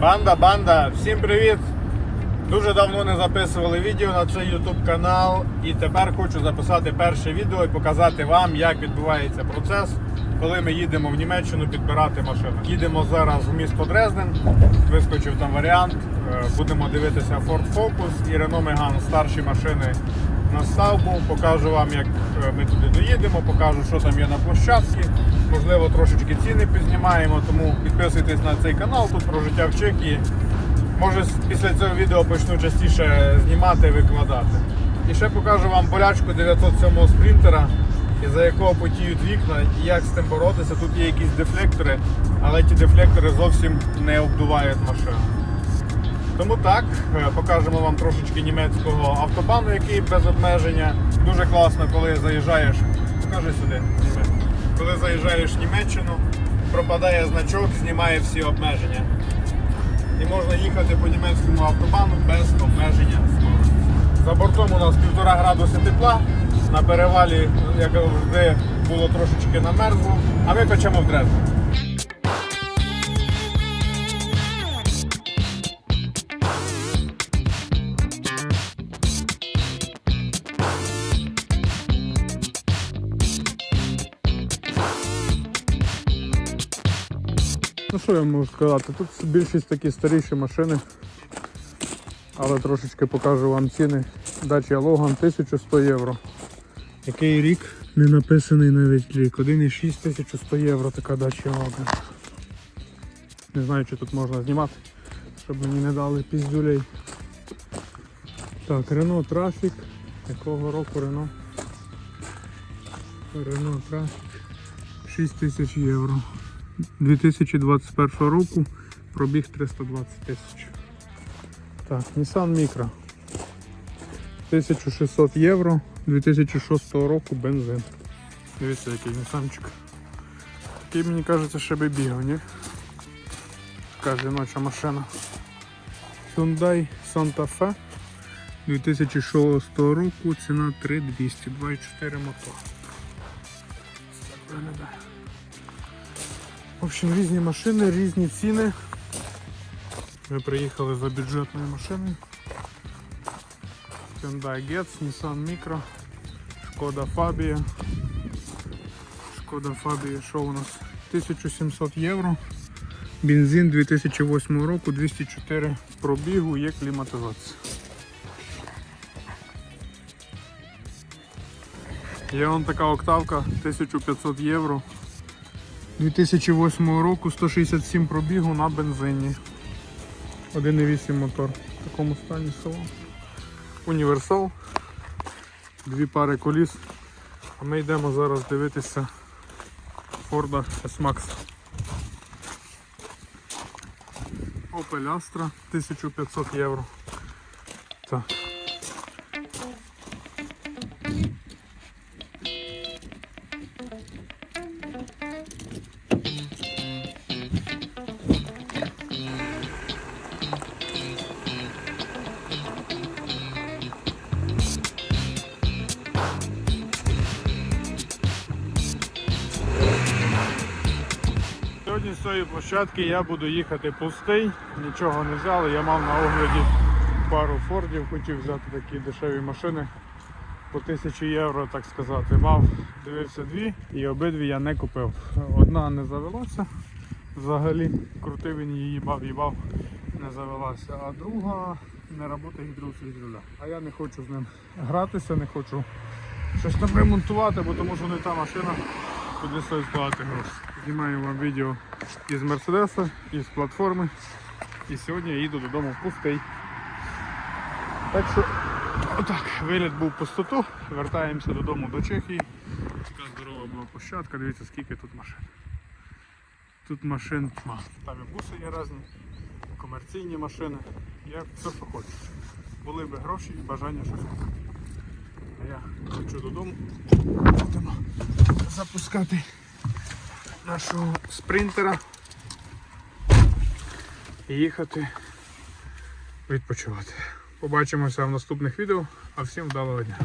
Банда, банда, всім привіт! Дуже давно не записували відео на цей YouTube канал і тепер хочу записати перше відео і показати вам, як відбувається процес, коли ми їдемо в Німеччину підбирати машину. Їдемо зараз в місто Дрезден, вискочив там варіант. Е, Будемо дивитися Ford Focus і Renault Megane, старші машини на ставбу. Покажу вам, як е, ми туди доїдемо, покажу, що там є на площадці. Можливо, трошечки ціни підзнімаємо, тому підписуйтесь на цей канал тут про життя в Чехії. Може після цього відео почну частіше знімати, і викладати. І ще покажу вам болячку 907 спринтера, за якого потіють вікна, і як з тим боротися. Тут є якісь дефлектори, але ті дефлектори зовсім не обдувають машину. Тому так, е, покажемо вам трошечки німецького автобану, який без обмеження. Дуже класно, коли заїжджаєш. Покажи сюди. Коли заїжджаєш в Німеччину, пропадає значок, знімає всі обмеження. І можна їхати по німецькому автобану без обмеження скорості. За бортом у нас півтора градуси тепла. На перевалі, як завжди, було трошечки намерзло, а ми печемо в Дрезден. Ну що я можу сказати? Тут більшість такі старіші машини. Але трошечки покажу вам ціни. Dacia Logan 1100 євро. Який рік? Не написаний навіть рік. 1,6 1100 євро така Dacia Logan. Не знаю, чи тут можна знімати, щоб мені не дали піздюлей. Так, Renault Traffic. Якого року Renault? Renault Traffic. 6 тисяч євро. 2021 року пробіг 320 тисяч. Так, Nissan Micra. 1600 євро 2006 року бензин. Дивіться, який Нісанчик. Такий, мені кажеться, ще би бігав, ні? Така жіноча машина. Hyundai Santa Fe 2006 року, ціна 3200, 2,4 мотор. Так виглядає. В общем, різні машини, різні ціни. Ми приїхали за бюджетною машиною. Hyundai Getz, Nissan Micro, Шкода Fabia. Шкода Fabia, що у нас? 1700 євро. Бензин 2008 року, 204 пробігу, є кліматизація. Є вон така октавка 1500 євро. 2008 року 167 пробігу на бензині. 1,8 мотор в такому стані село. Універсал. Дві пари коліс. А ми йдемо зараз дивитися Ford S-Max. Opel Astra 1500 євро. Так. Сьогодні з цієї площадки я буду їхати пустий, нічого не взяли. Я мав на огляді пару фордів, хотів взяти такі дешеві машини по 1000 євро, так сказати. Мав, дивився дві і обидві я не купив. Одна не завелася взагалі, крутив він її їбав, їбав, не завелася, а друга не працює гідроусиль від руля. А я не хочу з ним гратися, не хочу щось там ремонтувати, бо тому що не та машина, куди стоїть вкладати гроші. Знімаю вам відео із Мерседеса, із платформи. І сьогодні я їду додому пустий. Так що отак, виліт був пустоту, вертаємося додому до Чехії. Така здорова була площадка, дивіться скільки тут машин. Тут машин тьма. Там і буси є різні, комерційні машини. Як все, що хочеш. Були би гроші і бажання щось. А я хочу додому. Будемо запускати нашого спринтера їхати відпочивати. Побачимося в наступних відео, а всім вдалого дня.